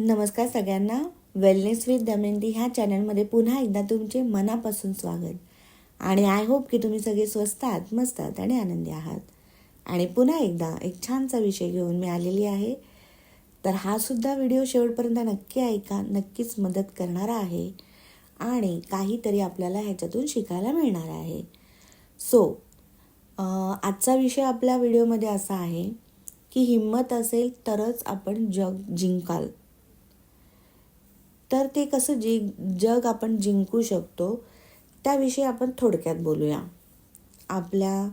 नमस्कार सगळ्यांना. Wellness with दमेंदी ह्या चॅनलमध्ये पुन्हा एकदा तुमचे मनापासून स्वागत. आणि आय होप की तुम्ही सगळे स्वस्त आहात मस्त आहात आणि आनंदी आहात. आणि पुन्हा एकदा एक छानसा विषय घेऊन मी आलेली आहे. तर हा सुद्धा व्हिडिओ शेवटपर्यंत नक्की ऐका नक्कीच मदत करणारा आहे. आणि काहीतरी आपल्याला ह्याच्यातून शिकायला मिळणार आहे. सो आजचा विषय आपल्या व्हिडिओमध्ये असा आहे की हिंमत असेल तरच आपण जग जिंकाल. तर ते कसं जि जग आपण जिंकू शकतो त्याविषयी आपण थोडक्यात बोलूया. आपल्या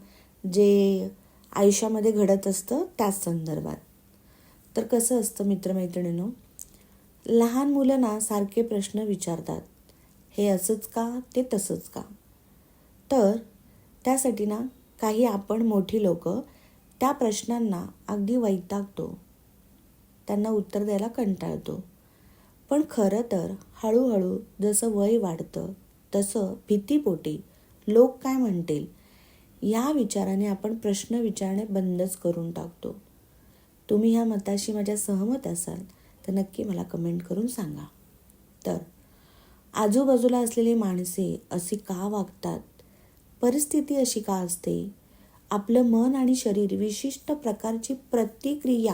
जे आयुष्यामध्ये घडत असतं त्याच संदर्भात. तर कसं असतं मित्रमैत्रिणींनो? लहान मुलं ना सारखे प्रश्न विचारतात. हे असंच का ते तसंच का? तर त्यासाठी ना काही आपण मोठी लोक त्या प्रश्नांना अगदी वैतागतो. त्यांना उत्तर द्यायला कंटाळतो. पण खरं तर हळूहळू जसं वय वाढतं तसं भीतीपोटी लोक काय म्हणतील? या विचाराने आपण प्रश्न विचारणे बंदच करून टाकतो. तुम्ही ह्या मताशी माझ्या सहमत असाल तर नक्की मला कमेंट करून सांगा. तर आजूबाजूला असलेली माणसे अशी का वागतात? परिस्थिती अशी का असते? आपलं मन आणि शरीर विशिष्ट प्रकारची प्रतिक्रिया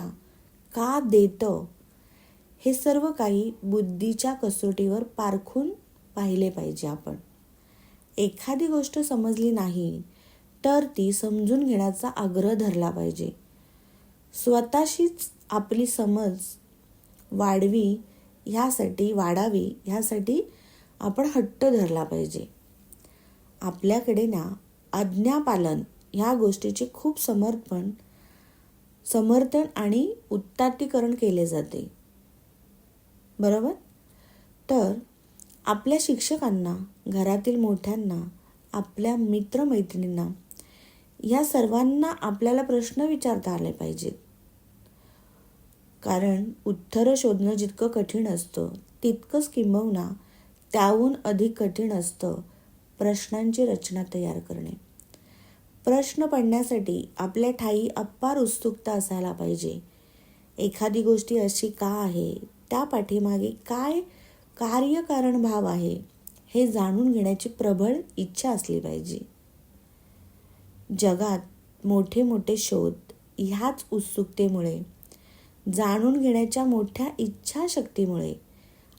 का देतं? हे सर्व काही बुद्धीच्या कसोटीवर पारखून पाहिले पाहिजे आपण. एखादी गोष्ट समजली नाही तर ती समजून घेण्याचा आग्रह धरला पाहिजे. स्वतःशीच आपली समज वाढवी ह्यासाठी वाढावी ह्यासाठी आपण हट्ट धरला पाहिजे. आपल्याकडे ना आज्ञापालन ह्या गोष्टीचे खूप समर्पण समर्थन आणि उत्ताटीकरण केले जाते. बरोबर? तर आपल्या शिक्षकांना घरातील मोठ्यांना आपल्या मित्रमैत्रिणींना या सर्वांना आपल्याला प्रश्न विचारता आले पाहिजेत. कारण उत्तरं शोधणं जितकं कठीण असतं तितकंच किंबहुना त्याहून अधिक कठीण असतं प्रश्नांची रचना तयार करणे. प्रश्न पडण्यासाठी आपल्या ठाई अपार उत्सुकता असायला पाहिजे. एखादी गोष्टी अशी का आहे त्या पाठीमागे काय कार्यकारण भाव आहे हे जाणून घेण्याची प्रबळ इच्छा असली पाहिजे. जगात मोठे मोठे शोध ह्याच उत्सुकतेमुळे जाणून घेण्याच्या मोठ्या इच्छाशक्तीमुळे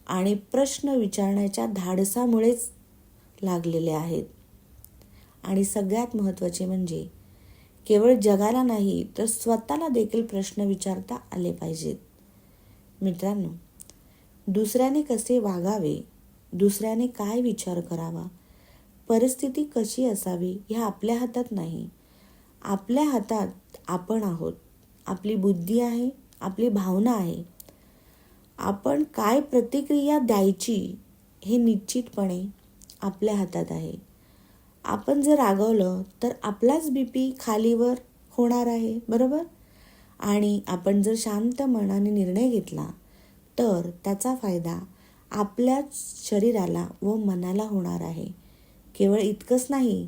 आणि प्रश्न विचारण्याच्या धाडसामुळेच लागलेले आहेत. आणि सगळ्यात महत्त्वाचे म्हणजे केवळ जगाला नाही तर स्वतःला देखील प्रश्न विचारता आले पाहिजेत. मित्रांनो दुसऱ्याने कसे वागावे? दुसऱ्याने काय विचार करावा? परिस्थिती कशी असावी ह्या आपल्या हातात नाही. आपल्या हातात आपण आहोत. आपली बुद्धी आहे आपली भावना आहे. आपण काय प्रतिक्रिया द्यायची हे निश्चितपणे आपल्या हातात आहे. आपण जर रागवलं तर आपलाच बी पी खालीवर होणार आहे बरोबर? आणि आपण जर शांत मनाने निर्णय घेतला तर त्याचा फायदा आपल्याच शरीराला व मनाला होणार आहे. केवळ इतकंच नाही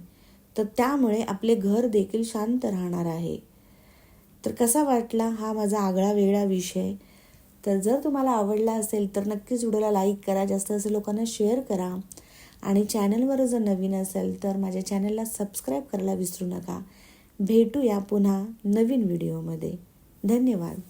तर त्यामुळे आपले घर देखील शांत राहणार आहे. तर कसा वाटला हा माझा आगळा वेगळा विषय? तर जर तुम्हाला आवडला असेल तर नक्कीच व्हिडिओला लाईक करा जास्त जास्त लोकांना शेअर करा. आणि चॅनलवर जर नवीन असेल तर माझ्या चॅनलला सबस्क्राईब करायला विसरू नका. भेटूया पुन्हा नवीन व्हिडिओमध्ये. धन्यवाद.